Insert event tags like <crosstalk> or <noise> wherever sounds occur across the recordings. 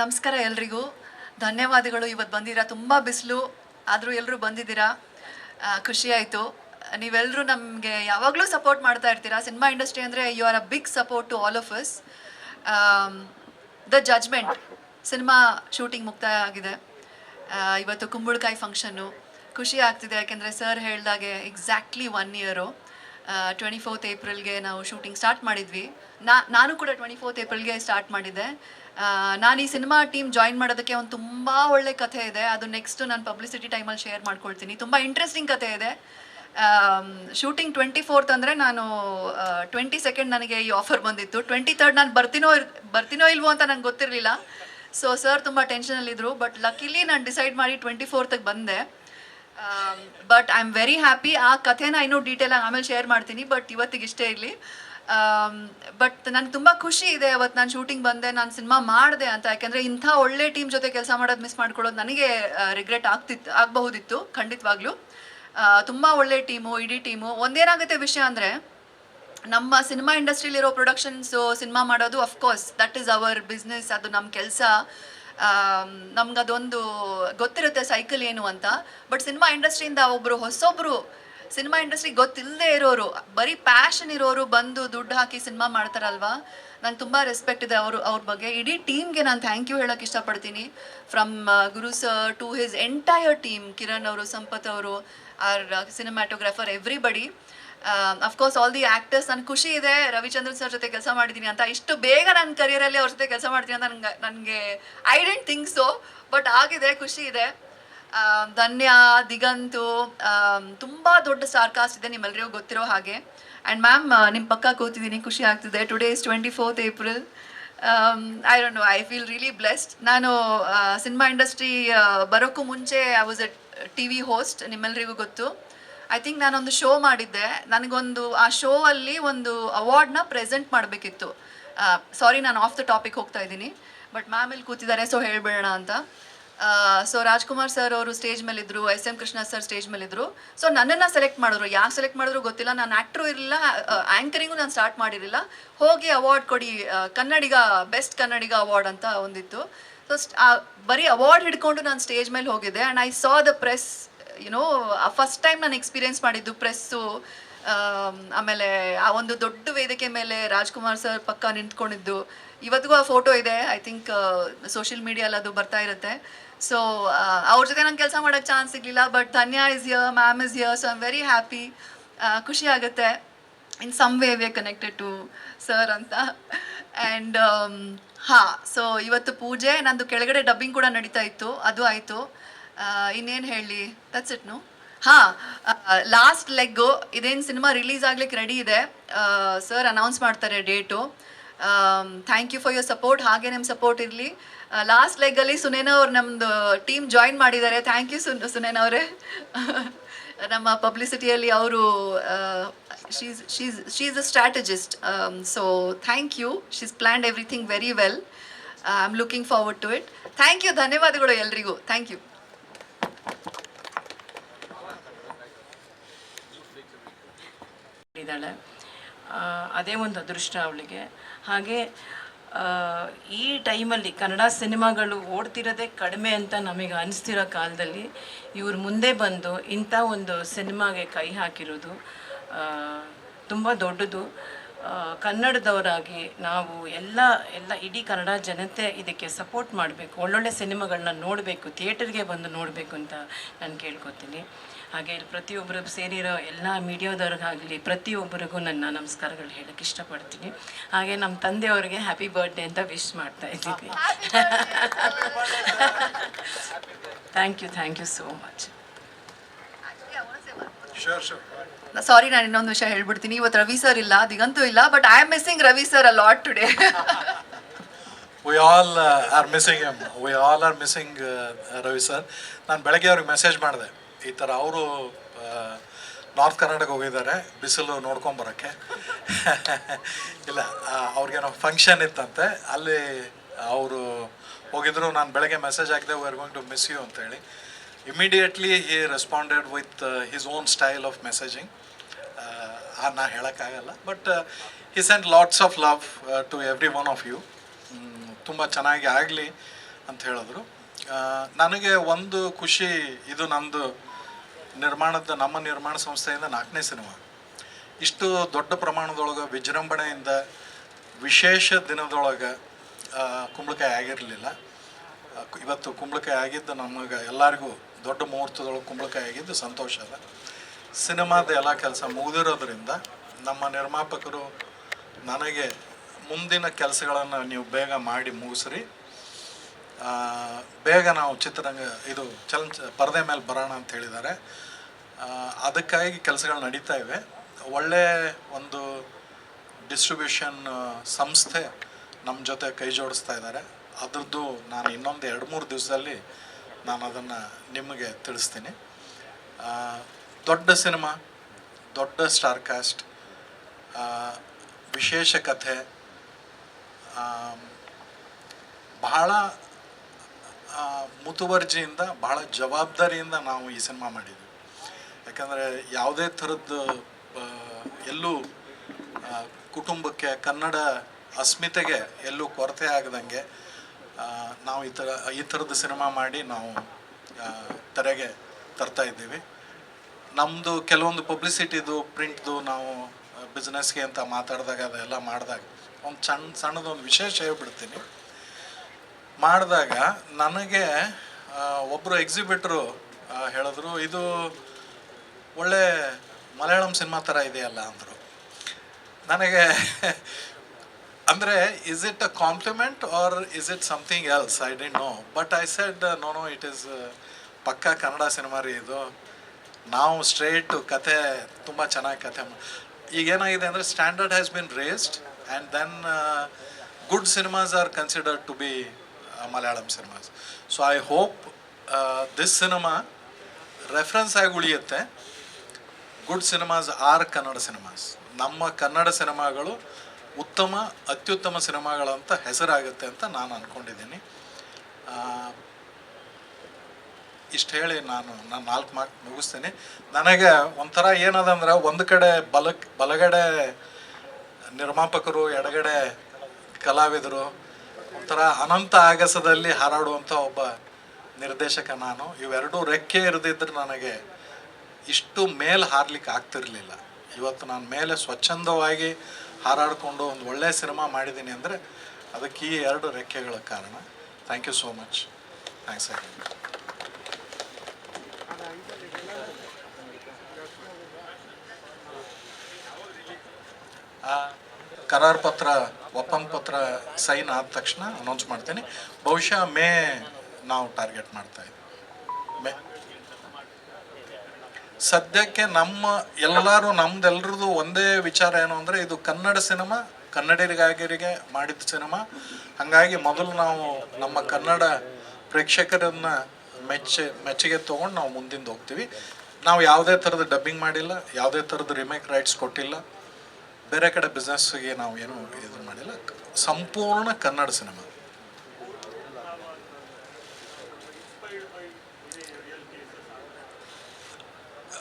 ನಮಸ್ಕಾರ ಎಲ್ರಿಗೂ. ಧನ್ಯವಾದಗಳು. ಇವತ್ತು ಬಂದಿರಾ ತುಂಬ ಬಿಸಿಲು. ಆದರೂ ಎಲ್ಲರೂ ಬಂದಿದ್ದೀರಾ? ಖುಷಿಯಾಯಿತು ನೀವೆಲ್ಲರೂ ನಮಗೆ ಯಾವಾಗಲೂ ಸಪೋರ್ಟ್ ಮಾಡ್ತಾ ಇರ್ತೀರಾ? ಸಿನಿಮಾ ಇಂಡಸ್ಟ್ರಿ ಅಂದರೆ you are a big support to all of us the judgement cinema shooting ಮುಕ್ತಾಯ ಆಗಿದೆ. ಇವತ್ತು ಕುಂಬಳಕಾಯಿ ಫಂಕ್ಷನ್ನು ಖುಷಿ ಆಗ್ತಿದೆ. ಯಾಕೆಂದರೆ ಸರ್ ಹೇಳಿದಾಗೆ exactly one year twenty fourth ಏಪ್ರಿಲ್ಗೆ ನಾವು ಶೂಟಿಂಗ್ ಸ್ಟಾರ್ಟ್ ಮಾಡಿದ್ವಿ. ನಾನು ಕೂಡ ಟ್ವೆಂಟಿ ಫೋರ್ತ್ ಏಪ್ರಿಲ್ಗೆ ಸ್ಟಾರ್ಟ್ ಮಾಡಿದ್ದೆ. ನಾನು ಈ ಸಿನಿಮಾ ಟೀಮ್ ಜಾಯಿನ್ ಮಾಡೋದಕ್ಕೆ ಒಂದು ತುಂಬ ಒಳ್ಳೆ ಕಥೆ ಇದೆ. ಅದು ನೆಕ್ಸ್ಟ್ ನಾನು ಪಬ್ಲಿಸಿಟಿ ಟೈಮಲ್ಲಿ ಶೇರ್ ಮಾಡ್ಕೊಳ್ತೀನಿ. ತುಂಬ ಇಂಟ್ರೆಸ್ಟಿಂಗ್ ಕಥೆ ಇದೆ. ಶೂಟಿಂಗ್ ಟ್ವೆಂಟಿ ಫೋರ್ತ್ ಅಂದರೆ ನಾನು ಟ್ವೆಂಟಿ ಸೆಕೆಂಡ್ ನನಗೆ ಈ ಆಫರ್ ಬಂದಿತ್ತು. ಟ್ವೆಂಟಿ ತರ್ಡ್ ನಾನು ಬರ್ತೀನೋ ಬರ್ತೀನೋ ಇಲ್ವೋ ಅಂತ ನಂಗೆ ಗೊತ್ತಿರಲಿಲ್ಲ. ಸೊ ಸರ್ ತುಂಬ ಟೆನ್ಷನಲ್ಲಿದ್ದರು ಬಟ್ ಲಕ್ಕಿಲಿ ನಾನು ಡಿಸೈಡ್ ಮಾಡಿ ಟ್ವೆಂಟಿ ಫೋರ್ತಿಗೆ ಬಂದೆ. But I am very happy ಆ ಕಥೆನ ಇನ್ನೂ ಡೀಟೇಲಾಗಿ ಆಮೇಲೆ ಶೇರ್ ಮಾಡ್ತೀನಿ ಬಟ್ ಇವತ್ತಿಗೆ ಇಷ್ಟೇ ಇರಲಿ. ಬಟ್ ನನಗೆ ತುಂಬ ಖುಷಿ ಇದೆ ಅವತ್ತು ನಾನು ಶೂಟಿಂಗ್ ಬಂದೆ, ನಾನು ಸಿನಿಮಾ ಮಾಡಿದೆ ಅಂತ. ಯಾಕೆಂದರೆ ಇಂಥ ಒಳ್ಳೆ ಟೀಮ್ ಜೊತೆ ಕೆಲಸ ಮಾಡೋದು ಮಿಸ್ ಮಾಡ್ಕೊಳ್ಳೋದು ನನಗೆ ರಿಗ್ರೆಟ್ ಆಗ್ತಿತ್ತು ಆಗಬಹುದಿತ್ತು, ಖಂಡಿತವಾಗ್ಲೂ. ತುಂಬ ಒಳ್ಳೆ ಟೀಮು ಇಡೀ ಟೀಮು ಒಂದೇನಾಗುತ್ತೆ ವಿಷಯ ಅಂದರೆ, ನಮ್ಮ ಸಿನಿಮಾ ಇಂಡಸ್ಟ್ರಿಲಿರೋ ಪ್ರೊಡಕ್ಷನ್ಸು ಸಿನಿಮಾ ಮಾಡೋದು of course that is our business ಅದು ನಮ್ಮ ಕೆಲಸ. ನಮ್ಗೆ ಅದೊಂದು ಗೊತ್ತಿರುತ್ತೆ ಸೈಕಲ್ ಏನು ಅಂತ. ಬಟ್ ಸಿನಿಮಾ ಇಂಡಸ್ಟ್ರಿಯಿಂದ ಒಬ್ಬರು ಹೊಸೊಬ್ಬರು ಸಿನಿಮಾ ಇಂಡಸ್ಟ್ರಿ ಗೊತ್ತಿಲ್ಲದೆ ಇರೋರು, ಬರೀ ಪ್ಯಾಷನ್ ಇರೋರು ಬಂದು ದುಡ್ಡು ಹಾಕಿ ಸಿನಿಮಾ ಮಾಡ್ತಾರಲ್ವಾ? ನಂಗೆ ತುಂಬ ರೆಸ್ಪೆಕ್ಟ್ ಇದೆ ಅವರು, ಅವ್ರ ಬಗ್ಗೆ. ಇಡೀ ಟೀಮ್ಗೆ ನಾನು ಥ್ಯಾಂಕ್ ಯು ಹೇಳೋಕೆ ಇಷ್ಟಪಡ್ತೀನಿ. From Guru sir to his entire team Kiran ಅವರು, ಸಂಪತ್ ಅವರು our cinematographer everybody of course all the actors ನನ್ನ ಖುಷಿ ಇದೆ, ರವಿಚಂದ್ರನ್ ಸರ್ ಜೊತೆ ಕೆಲಸ ಮಾಡಿದ್ದೀನಿ ಅಂತ. ಇಷ್ಟು ಬೇಗ ನನ್ನ ಕರಿಯರಲ್ಲಿ ಅವ್ರ ಜೊತೆ ಕೆಲಸ ಮಾಡ್ತೀನಿ ಅಂತ ನನಗೆ ನನಗೆ I don't think so but ಆಗಿದೆ, ಖುಷಿ ಇದೆ. ಧನ್ಯ, ದಿಗಂತು ತುಂಬ ದೊಡ್ಡ ಸ್ಟಾರ್ಕಾಸ್ಟ್ ಇದೆ ನಿಮ್ಮೆಲ್ಲರಿಗೂ ಗೊತ್ತಿರೋ ಹಾಗೆ. ಆ್ಯಂಡ್ ಮ್ಯಾಮ್ ನಿಮ್ಮ ಪಕ್ಕ ಕೂತಿದ್ದೀನಿ, ಖುಷಿ ಆಗ್ತಿದೆ. Today is twenty fourth April I don't know I feel really blessed ನಾನು ಸಿನಿಮಾ ಇಂಡಸ್ಟ್ರಿ ಬರೋಕ್ಕೂ ಮುಂಚೆ I was a T V host ನಿಮ್ಮೆಲ್ಲರಿಗೂ ಗೊತ್ತು. ಐ ಥಿಂಕ್ ನಾನೊಂದು ಶೋ ಮಾಡಿದ್ದೆ. ನನಗೊಂದು, ಆ ಶೋ ಅಲ್ಲಿ ಒಂದು ಅವಾರ್ಡ್ನ ಪ್ರೆಸೆಂಟ್ ಮಾಡಬೇಕಿತ್ತು. ಸಾರಿ ನಾನು ಆಫ್ ದ ಟಾಪಿಕ್ ಹೋಗ್ತಾ ಇದ್ದೀನಿ. ಬಟ್ ಮ್ಯಾಮ್ ಇಲ್ಲಿ ಕೂತಿದ್ದಾರೆ ಸೊ ಹೇಳ್ಬೇಡ ಅಂತ. ಸೊ ರಾಜ್ಕುಮಾರ್ ಸರ್ ಅವರು stage ಮೇಲಿದ್ರು S M Krishna sir stage ಮೇಲೆ ಮೇಲಿದ್ರು. ಸೊ ನನ್ನನ್ನು ಸೆಲೆಕ್ಟ್ ಮಾಡಿದ್ರು. ಯಾಕೆ ಸೆಲೆಕ್ಟ್ ಮಾಡಿದ್ರು ಗೊತ್ತಿಲ್ಲ. ನಾನು ಆ್ಯಕ್ಟ್ರು ಇರಲಿಲ್ಲ. ಆ್ಯಂಕರಿಂಗು ನಾನು ಸ್ಟಾರ್ಟ್ ಮಾಡಿರಲಿಲ್ಲ. ಹೋಗಿ ಅವಾರ್ಡ್ ಕೊಡಿ. ಕನ್ನಡಿಗ ಬೆಸ್ಟ್ ಕನ್ನಡಿಗ ಅವಾರ್ಡ್ ಅಂತ ಒಂದಿತ್ತು. ಸೊ ಬರೀ ಅವಾರ್ಡ್ ಹಿಡ್ಕೊಂಡು ನಾನು ಸ್ಟೇಜ್ ಮೇಲೆ ಹೋಗಿದ್ದೆ. And I saw the press you know first time ನಾನು ಎಕ್ಸ್ಪೀರಿಯನ್ಸ್ ಮಾಡಿದ್ದು ಪ್ರೆಸ್ಸು ಆಮೇಲೆ ಆ ಒಂದು ದೊಡ್ಡ ವೇದಿಕೆ ಮೇಲೆ ರಾಜ್ಕುಮಾರ್ ಸರ್ ಪಕ್ಕ ನಿಂತ್ಕೊಂಡಿದ್ದು. ಇವತ್ತಿಗೂ ಆ ಫೋಟೋ ಇದೆ. ಐ ಥಿಂಕ್ ಸೋಷಿಯಲ್ ಮೀಡಿಯಲ್ಲಿ ಅದು ಬರ್ತಾ ಇರುತ್ತೆ. ಸೊ ಅವ್ರ ಜೊತೆ ನಂಗೆ ಕೆಲಸ ಮಾಡೋಕ್ಕೆ ಚಾನ್ಸ್ ಸಿಗಲಿಲ್ಲ but Dhanya is here ma'am is here so I'm very happy ಖುಷಿ ಆಗುತ್ತೆ. In some way we connected to sir ಅಂತ. ಆ್ಯಂಡ್ ಹಾಂ ಸೊ ಇವತ್ತು ಪೂಜೆ, ನಂದು ಕೆಳಗಡೆ ಡಬ್ಬಿಂಗ್ ಕೂಡ ನಡೀತಾ ಇತ್ತು. ಅದು ಆಯಿತು. ಇನ್ನೇನು ಹೇಳಿ? ದಟ್ಸ್ ಇಟ್ ನು ಹಾಂ ಲಾಸ್ಟ್ ಲೆಗ್ಗು ಇದೇನು ಸಿನಿಮಾ ರಿಲೀಸ್ ಆಗ್ಲಿಕ್ಕೆ ರೆಡಿ ಇದೆ. ಸರ್ ಅನೌನ್ಸ್ ಮಾಡ್ತಾರೆ date thank you for your support ಹಾಗೆ ನಿಮ್ಮ ಸಪೋರ್ಟ್ ಇರಲಿ. ಲಾಸ್ಟ್ ಲೆಗ್ಗಲ್ಲಿ ಸುನೇನ ಅವ್ರು ನಮ್ಮದು ಟೀಮ್ ಜಾಯಿನ್ ಮಾಡಿದ್ದಾರೆ. ಥ್ಯಾಂಕ್ ಯು ಸುನ್, ಸುನೇನ ಅವರೇ. ನಮ್ಮ ಪಬ್ಲಿಸಿಟಿಯಲ್ಲಿ ಅವರು she's she's she's a strategist so thank you she's planned everything very well I am looking forward to it thank you ಧನ್ಯವಾದಗಳು ಎಲ್ರಿಗೂ. ಥ್ಯಾಂಕ್ ಯು ಇದ್ದಾಳೆ ಅದೇ ಒಂದು ಅದೃಷ್ಟ ಅವಳಿಗೆ. ಹಾಗೆ ಈ ಟೈಮಲ್ಲಿ ಕನ್ನಡ ಸಿನಿಮಾಗಳು ಓಡ್ತಿರೋದೇ ಕಡಿಮೆ ಅಂತ ನಮಗೆ ಅನಿಸ್ತಿರೋ ಕಾಲದಲ್ಲಿ ಇವ್ರ ಮುಂದೆ ಬಂದು ಇಂಥ ಒಂದು ಸಿನಿಮಾಗೆ ಕೈ ಹಾಕಿರೋದು ತುಂಬ ದೊಡ್ಡದು. ಕನ್ನಡದವರಾಗಿ ನಾವು ಎಲ್ಲ ಎಲ್ಲ ಇಡೀ ಕನ್ನಡ ಜನತೆ ಇದಕ್ಕೆ ಸಪೋರ್ಟ್ ಮಾಡಬೇಕು, ಒಳ್ಳೊಳ್ಳೆ ಸಿನಿಮಾಗಳನ್ನ ನೋಡಬೇಕು, ಥಿಯೇಟರ್ಗೆ ಬಂದು ನೋಡಬೇಕು ಅಂತ ನಾನು ಕೇಳ್ಕೊತೀನಿ ಹಾಗೆ ಇಲ್ಲಿ ಪ್ರತಿಯೊಬ್ಬರು ಸೇರಿರೋ ಎಲ್ಲ ಮೀಡಿಯಾದವ್ರಿಗಾಗಲಿ ಪ್ರತಿಯೊಬ್ಬರಿಗೂ ನನ್ನ ನಮಸ್ಕಾರಗಳು ಹೇಳಕ್ಕೆ ಇಷ್ಟಪಡ್ತೀನಿ. ಹಾಗೆ ನಮ್ಮ ತಂದೆಯವ್ರಿಗೆ ಹ್ಯಾಪಿ ಬರ್ತ್ಡೇ ಅಂತ ವಿಶ್ ಮಾಡ್ತಾ ಇದ್ದೀವಿ. Thank you thank you so much sorry ನಾನು ಇನ್ನೊಂದು ವಿಷಯ ಹೇಳ್ಬಿಡ್ತೀನಿ. ಇವತ್ತು ರವಿ ಸರ್ ಇಲ್ಲ ದಿಗಂತೂ ಇಲ್ಲ but I am missing Ravi sir a lot today we all are missing um we all are missing Ravi sir ನಾನು ಬೆಳಗ್ಗೆ ಅವ್ರಿಗೆ ಮೆಸೇಜ್ ಮಾಡಿದೆ. ಈ ಥರ ಅವರು ನಾರ್ತ್ ಕರ್ನಾಟಕ ಹೋಗಿದ್ದಾರೆ ಬಿಸಿಲು ನೋಡ್ಕೊಂಬರೋಕ್ಕೆ ಇಲ್ಲ ಆ, ಅವ್ರಿಗೇನೋ ಫಂಕ್ಷನ್ ಇತ್ತಂತೆ ಅಲ್ಲಿ ಅವರು ಹೋಗಿದ್ರು ನಾನು ಬೆಳಗ್ಗೆ ಮೆಸೇಜ್ ಹಾಕಿದೆ we are going to miss you ಅಂತೇಳಿ immediately he responded with his own style of messaging ನಾ ಹೇಳೋಕ್ಕಾಗಲ್ಲ but he sent lots of love to every one of you ತುಂಬ ಚೆನ್ನಾಗಿ ಆಗಲಿ ಅಂತ ಹೇಳಿದ್ರು. ನನಗೆ ಒಂದು ಖುಷಿ ಇದು ನಂದು ನಿರ್ಮಾಣದ, ನಮ್ಮ ನಿರ್ಮಾಣ ಸಂಸ್ಥೆಯಿಂದ ನಾಲ್ಕನೇ ಸಿನಿಮಾ. ಇಷ್ಟು ದೊಡ್ಡ ಪ್ರಮಾಣದೊಳಗೆ ವಿಜೃಂಭಣೆಯಿಂದ ವಿಶೇಷ ದಿನದೊಳಗೆ ಕುಂಬಳಕಾಯಿ ಆಗಿರಲಿಲ್ಲ. ಇವತ್ತು ಕುಂಬಳಕಾಯಿ ಆಗಿದ್ದು ನಮಗೆ ಎಲ್ಲರಿಗೂ ದೊಡ್ಡ ಮುಹೂರ್ತದೊಳಗೆ ಕುಂಬಳಕಾಯಿ ಆಗಿದ್ದು ಸಂತೋಷ ಅಲ್ಲ. ಸಿನಿಮಾದ ಎಲ್ಲ ಕೆಲಸ ಮುಗಿದಿರೋದ್ರಿಂದ ನಮ್ಮ ನಿರ್ಮಾಪಕರು ನನಗೆ ಮುಂದಿನ ಕೆಲಸಗಳನ್ನು ನೀವು ಬೇಗ ಮಾಡಿ ಮುಗಿಸ್ರಿ. ಬೇಗ ನಾವು ಚಿತ್ರರಂಗ ಇದು ಚಲನ ಪರದೆ ಮೇಲೆ ಬರೋಣ ಅಂತ ಹೇಳಿದ್ದಾರೆ. ಅದಕ್ಕಾಗಿ ಕೆಲಸಗಳು ನಡೀತಾ ಇವೆ. ಒಳ್ಳೆ ಒಂದು ಡಿಸ್ಟ್ರಿಬ್ಯೂಷನ್ ಸಂಸ್ಥೆ ನಮ್ಮ ಜೊತೆ ಕೈ ಜೋಡಿಸ್ತಾ ಇದ್ದಾರೆ. ಅದರದ್ದು ನಾನು ಇನ್ನೊಂದು ಎರಡು ಮೂರು ದಿವಸದಲ್ಲಿ ನಾನು ಅದನ್ನು ನಿಮಗೆ ತಿಳಿಸ್ತೀನಿ. ದೊಡ್ಡ ಸಿನಿಮಾ, ದೊಡ್ಡ ಸ್ಟಾರ್ ಕಾಸ್ಟ್ ವಿಶೇಷ ಕಥೆ ಬಹಳ ಮುತುವರ್ಜಿಯಿಂದ ಬಹಳ ಜವಾಬ್ದಾರಿಯಿಂದ ನಾವು ಈ ಸಿನಿಮಾ ಮಾಡಿದ್ವಿ. ಯಾಕಂದರೆ ಯಾವುದೇ ಥರದ್ದು ಎಲ್ಲೂ ಕುಟುಂಬಕ್ಕೆ, ಕನ್ನಡ ಅಸ್ಮಿತೆಗೆ ಎಲ್ಲೂ ಕೊರತೆ ಆಗದಂಗೆ ನಾವು ಈ ಥರ, ಈ ಥರದ ಸಿನಿಮಾ ಮಾಡಿ ನಾವು ತೆರೆಗೆ ತರ್ತಾ ಇದ್ದೀವಿ. ನಮ್ಮದು ಕೆಲವೊಂದು ಪಬ್ಲಿಸಿಟಿದು, ಪ್ರಿಂಟ್ದು ನಾವು ಬಿಸ್ನೆಸ್ಗೆ ಅಂತ ಮಾತಾಡಿದಾಗ ಅದೆಲ್ಲ ಮಾಡಿದಾಗ, ಒಂದು ಸಣ್ಣ ಸಣ್ಣದೊಂದು ವಿಶೇಷ ಹೇಳ್ಬಿಡ್ತೀನಿ. ಮಾಡಿದಾಗ ನನಗೆ ಒಬ್ಬರು ಎಕ್ಸಿಬಿಟ್ರು ಹೇಳಿದ್ರು, ಇದು ಒಳ್ಳೆ ಮಲಯಾಳಂ ಸಿನಿಮಾ ಥರ ಇದೆಯಲ್ಲ ಅಂದರು. ನನಗೆ ಅಂದರೆ is it a compliment or is it something else I don't know but I said no no it is ಪಕ್ಕ ಕನ್ನಡ ಸಿನಿಮಾ ರೀ ಇದು. ನಾವು ಸ್ಟ್ರೈಟ್ ಕತೆ ತುಂಬ ಚೆನ್ನಾಗಿ ಕತೆ ಮಾ- ಈಗ ಏನಾಗಿದೆ ಅಂದರೆ standard has been raised and then good cinemas are considered to be Malayalam cinemas so I hope this cinema reference ಆಗಿ ಉಳಿಯುತ್ತೆ. Good cinemas are Kannada cinemas ನಮ್ಮ ಕನ್ನಡ ಸಿನಿಮಾಗಳು ಉತ್ತಮ, ಅತ್ಯುತ್ತಮ ಸಿನಿಮಾಗಳಂತ ಹೆಸರಾಗುತ್ತೆ ಅಂತ ನಾನು ಅಂದ್ಕೊಂಡಿದ್ದೀನಿ ಇಷ್ಟು ಹೇಳಿ ನಾನು ನಾನು ನಾಲ್ಕು ಮಾರ್ಕ್ ಮುಗಿಸ್ತೀನಿ. ನನಗೆ ಒಂಥರ ಏನದಂದ್ರೆ ಒಂದು ಕಡೆ ಬಲ ಬಲಗಡೆ ನಿರ್ಮಾಪಕರು, ಎಡಗಡೆ ಕಲಾವಿದರು ಒಂಥರ ಅನಂತ ಆಗಸದಲ್ಲಿ ಹಾರಾಡುವಂಥ ಒಬ್ಬ ನಿರ್ದೇಶಕ ನಾನು. ಇವೆರಡೂ ರೆಕ್ಕೆ ಇರದಿದ್ರೆ ನನಗೆ ಇಷ್ಟು ಮೇಲೆ ಹಾರಲಿಕ್ಕೆ ಆಗ್ತಿರಲಿಲ್ಲ. ಇವತ್ತು ನಾನು ಮೇಲೆ ಸ್ವಚ್ಛಂದವಾಗಿ ಹಾರಾಡಿಕೊಂಡು ಒಂದು ಒಳ್ಳೆಯ ಸಿನಿಮಾ ಮಾಡಿದ್ದೀನಿ ಅಂದರೆ ಅದಕ್ಕೆ ಈ ಎರಡು ರೆಕ್ಕೆಗಳ ಕಾರಣ. Thank you so much thanks again ಆ, ಕರಾರ್ ಪತ್ರ, ಒಪ್ಪಂದ ಪತ್ರ ಸೈನ್ ಆದ ತಕ್ಷಣ ಅನೌನ್ಸ್ ಮಾಡ್ತೀನಿ. ಬಹುಶಃ ಮೇ ನಾವು ಟಾರ್ಗೆಟ್ ಮಾಡ್ತಾ ಇದ್ದೀವಿ ಸದ್ಯಕ್ಕೆ ನಮ್ಮ ಎಲ್ಲರೂ ನಮ್ದೆಲ್ಲರದು ಒಂದೇ ವಿಚಾರ ಏನು ಅಂದರೆ ಇದು ಕನ್ನಡ ಸಿನಿಮಾ ಕನ್ನಡಿಗರಿಗೆ ಮಾಡಿದ ಸಿನಿಮಾ. ಹಾಗಾಗಿ ಮೊದಲು ನಾವು ನಮ್ಮ ಕನ್ನಡ ಪ್ರೇಕ್ಷಕರನ್ನ ಮೆಚ್ಚ, ಮೆಚ್ಚುಗೆ ತೊಗೊಂಡು ನಾವು ಮುಂದಿಂದ ಹೋಗ್ತೀವಿ. ನಾವು ಯಾವುದೇ ಥರದ ಡಬ್ಬಿಂಗ್ ಮಾಡಿಲ್ಲ, ಯಾವುದೇ ಥರದ ರಿಮೇಕ್ ರೈಟ್ಸ್ ಕೊಟ್ಟಿಲ್ಲ. ಬೇರೆ ಕಡೆ ಬಿಸ್ನೆಸ್ಗೆ ನಾವು ಏನು ಇದು ಮಾಡಿಲ್ಲ. ಸಂಪೂರ್ಣ ಕನ್ನಡ ಸಿನಿಮಾ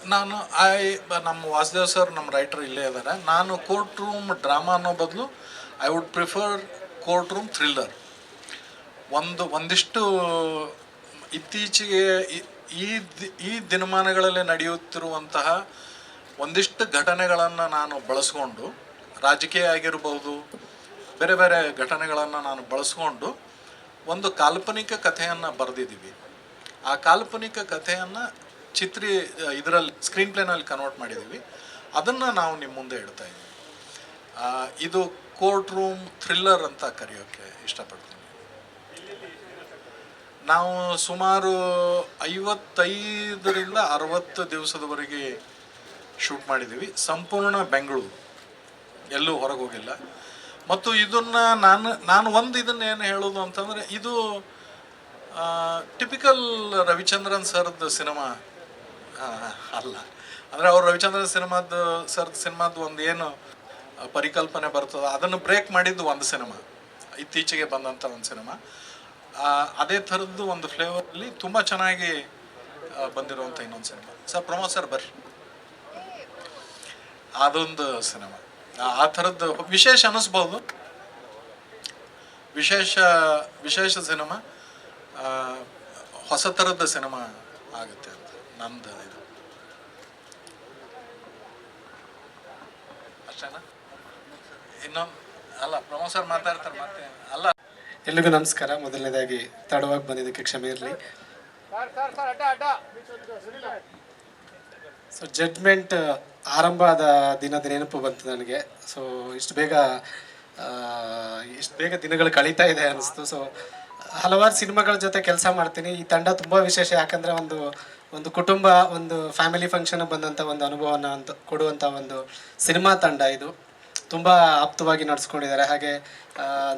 ನಾನು ಐ ನಮ್ಮ ವಾಸುದೇವ್ ಸರ್ ನಮ್ಮ ರೈಟರ್ ಇಲ್ಲೇ ಇದ್ದಾರೆ. ನಾನು ಕೋರ್ಟ್ ರೂಮ್ ಡ್ರಾಮಾ ಅನ್ನೋ ಬದಲು I would prefer courtroom thriller ಒಂದು, ಒಂದಿಷ್ಟು ಇತ್ತೀಚೆಗೆ ಈ- ಈ ದಿನಮಾನಗಳಲ್ಲಿ ನಡೆಯುತ್ತಿರುವಂತಹ ಒಂದಿಷ್ಟು ಘಟನೆಗಳನ್ನು ನಾನು ಬಳಸ್ಕೊಂಡು, ರಾಜಕೀಯ ಆಗಿರಬಹುದು, ಬೇರೆ ಬೇರೆ ಘಟನೆಗಳನ್ನು ನಾನು ಬಳಸ್ಕೊಂಡು ಒಂದು ಕಾಲ್ಪನಿಕ ಕಥೆಯನ್ನು ಬರೆದಿದ್ದೀವಿ. ಆ ಕಾಲ್ಪನಿಕ ಕಥೆಯನ್ನು ಚಿತ್ರಿ ಇದರಲ್ಲಿ ಸ್ಕ್ರೀನ್ ಪ್ಲೇನಲ್ಲಿ ಕನ್ವರ್ಟ್ ಮಾಡಿದ್ದೀವಿ. ಅದನ್ನು ನಾವು ನಿಮ್ಮ ಮುಂದೆ ಇಡ್ತಾ ಇದ್ದೀವಿ. ಇದು ಕೋರ್ಟ್ ರೂಮ್ ಥ್ರಿಲ್ಲರ್ ಅಂತ ಕರೆಯೋಕ್ಕೆ ಇಷ್ಟಪಡ್ತೀನಿ. ನಾವು ಸುಮಾರು ಐವತ್ತೈದರಿಂದ ಅರವತ್ತು ದಿವಸದವರೆಗೆ ಶೂಟ್ ಮಾಡಿದ್ದೀವಿ. ಸಂಪೂರ್ಣ ಬೆಂಗಳೂರು. ಎಲ್ಲೂ ಹೊರಗೆ ಹೋಗಿಲ್ಲ. ಮತ್ತು ಇದನ್ನ ನಾನು ನಾನು ಒಂದು ಇದನ್ನ ಏನು ಹೇಳೋದು ಅಂತಂದರೆ, ಇದು ಟಿಪಿಕಲ್ ರವಿಚಂದ್ರನ್ ಸರ್ದ ಸಿನಿಮಾ. ಅಲ್ಲ. ಅಂದರೆ ಅವ್ರು ರವಿಚಂದ್ರನ್ ಸಿನಿಮಾದ, ಸರ್ದ ಸಿನಿಮಾದ ಒಂದು ಏನು ಪರಿಕಲ್ಪನೆ ಬರ್ತದೆ, ಅದನ್ನು ಬ್ರೇಕ್ ಮಾಡಿದ್ದು ಒಂದು ಸಿನಿಮಾ. ಇತ್ತೀಚೆಗೆ ಬಂದಂಥ ಒಂದು ಸಿನಿಮಾ. ಅದೇ ಥರದ್ದು ಒಂದು ಫ್ಲೇವರಲ್ಲಿ ತುಂಬ ಚೆನ್ನಾಗಿ ಬಂದಿರುವಂಥ ಇನ್ನೊಂದು ಸಿನಿಮಾ. ಸರ್, ಪ್ರಮೋದ್ ಸರ್, ಬರ್ರಿ. ಅದೊಂದು ಸಿನಿಮಾ. ಆ- ಥರದ್ದು ವಿಶೇಷ ಅನ್ನಿಸ್ಬೋದು. ವಿಶೇಷ ವಿಶೇಷ ಸಿನಿಮಾ ಹೊಸ ಥರದ ಸಿನಿಮಾ ಆಗುತ್ತೆ ಅಂತ ನಂದು ಇದು. ಅಷ್ಟೇನಾ? ಇನ್ನೊಂದು ಅಲ್ಲ ಪ್ರಮೋಸರ್ ಮಾತಾಡ್ತಾರೆ ಮತ್ತೆ ಅಲ್ಲ. ಎಲ್ರಿಗೂ ನಮಸ್ಕಾರ. ಮೊದಲನೇದಾಗಿ ತಡವಾಗಿ ಬಂದಿದ್ದಕ್ಕೆ ಕ್ಷಮೆ ಇರಲಿ. ಸೊ ಜಡ್ಮೆಂಟ್ ಆರಂಭ ಆದ ದಿನದ ನೆನಪು ಬಂತು ನನಗೆ. ಸೊ ಇಷ್ಟು ಬೇಗ ಇಷ್ಟು ಬೇಗ ದಿನಗಳು ಕಳೀತಾ ಇದೆ ಅನಿಸ್ತು. ಸೊ ಹಲವಾರು ಸಿನಿಮಾಗಳ ಜೊತೆ ಕೆಲಸ ಮಾಡ್ತೀನಿ. ಈ ತಂಡ ತುಂಬ ವಿಶೇಷ. ಯಾಕಂದರೆ ಒಂದು ಒಂದು ಕುಟುಂಬ, ಒಂದು ಫ್ಯಾಮಿಲಿ ಫಂಕ್ಷನ್ ಬಂದಂಥ ಒಂದು ಅನುಭವನ ಅಂತ ಕೊಡುವಂಥ ಒಂದು ಸಿನಿಮಾ ತಂಡ ಇದು. ತುಂಬ ಆಪ್ತವಾಗಿ ನಡೆಸ್ಕೊಂಡಿದ್ದಾರೆ. ಹಾಗೆ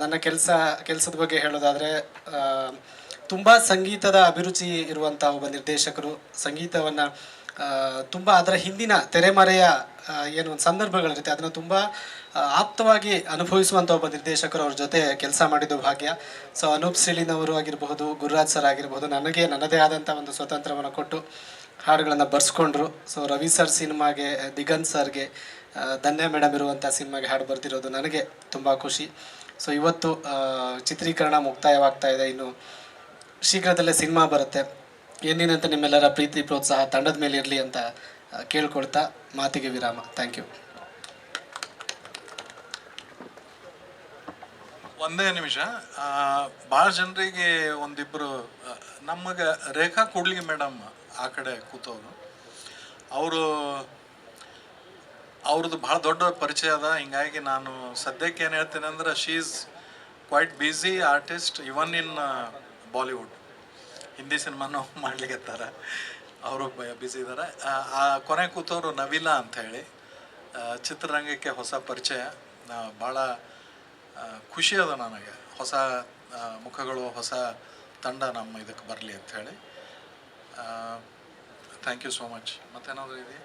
ನನ್ನ ಕೆಲಸ, ಕೆಲಸದ ಬಗ್ಗೆ ಹೇಳೋದಾದರೆ ತುಂಬ ಸಂಗೀತದ ಅಭಿರುಚಿ ಇರುವಂಥ ಒಬ್ಬ ನಿರ್ದೇಶಕರು. ಸಂಗೀತವನ್ನು ತುಂಬ ಅದರ ಹಿಂದಿನ ತೆರೆಮರೆಯ ಏನು ಒಂದು ಸಂದರ್ಭಗಳಿರುತ್ತೆ. ಅದನ್ನು ತುಂಬ ಆಪ್ತವಾಗಿ ಅನುಭವಿಸುವಂಥ ಒಬ್ಬ ನಿರ್ದೇಶಕರು ಅವ್ರ ಜೊತೆ ಕೆಲಸ ಮಾಡಿದ್ದು ಭಾಗ್ಯ. ಸೊ ಅನೂಪ್ ಸಿಳಿನವರು ಆಗಿರಬಹುದು, ಗುರುರಾಜ್ ಸರ್ ಆಗಿರಬಹುದು, ನನಗೆ ನನ್ನದೇ ಆದಂಥ ಒಂದು ಸ್ವತಂತ್ರವನ್ನು ಕೊಟ್ಟು ಹಾಡುಗಳನ್ನು ಬರ್ಸ್ಕೊಂಡ್ರು. ಸೊ ರವಿ ಸರ್ ಸಿನಿಮಾಗೆ, ದಿಗಂತ್ ಸರ್ಗೆ ಧನ್ಯ ಮೇಡಮ್ ಇರುವಂಥ ಸಿನಿಮಾಗೆ ಹಾಡು ಬರ್ತಿರೋದು ನನಗೆ ತುಂಬ ಖುಷಿ. ಸೊ ಇವತ್ತು ಚಿತ್ರೀಕರಣ ಮುಕ್ತಾಯವಾಗ್ತಾ ಇದೆ. ಇನ್ನು ಶೀಘ್ರದಲ್ಲೇ ಸಿನಿಮಾ ಬರುತ್ತೆ. ಎಂದಿನಂತೆ ನಿಮ್ಮೆಲ್ಲರ ಪ್ರೀತಿ, ಪ್ರೋತ್ಸಾಹ ತಂಡದ ಮೇಲೆ ಇರಲಿ ಅಂತ ಕೇಳ್ಕೊಳ್ತಾ ಮಾತಿಗೆ ವಿರಾಮ. ಥ್ಯಾಂಕ್ ಯು ಒಂದೇ ನಿಮಿಷ. ಭಾಳ ಜನರಿಗೆ ಒಂದಿಬ್ಬರು ನಮಗೆ ರೇಖಾ ಕೂಡ್ಲಿಗೆ ಮೇಡಮ್ ಆ ಕಡೆ ಕೂತವರು. ಅವರು, ಅವ್ರದ್ದು ಭಾಳ ದೊಡ್ಡ ಪರಿಚಯ ಅದ. ಹಿಂಗಾಗಿ ನಾನು ಸದ್ಯಕ್ಕೆ ಏನು ಹೇಳ್ತೇನೆ ಅಂದ್ರೆ she is quite busy artist even in Bollywood Hindi ಸಿನಿಮಾನು <laughs> ಮಾಡ್ಲಿಕ್ಕೆ ಅವರು ಬಿಸಿ ಇದ್ದಾರೆ ಆ ಕೊನೆ ಕೂತವರು ನವಿಲ ಅಂತ ಹೇಳಿ ಚಿತ್ರರಂಗಕ್ಕೆ ಹೊಸ ಪರಿಚಯ. ಭಾಳ ಖುಷಿ ಅದ ನನಗೆ. ಹೊಸ ಮುಖಗಳು, ಹೊಸ ತಂಡ ನಮ್ಮ ಇದಕ್ಕೆ ಬರಲಿ ಅಂತ ಹೇಳಿ ಥ್ಯಾಂಕ್ ಯು ಸೋ ಮಚ್ ಮತ್ತೇನಾದರೂ ಇದೆ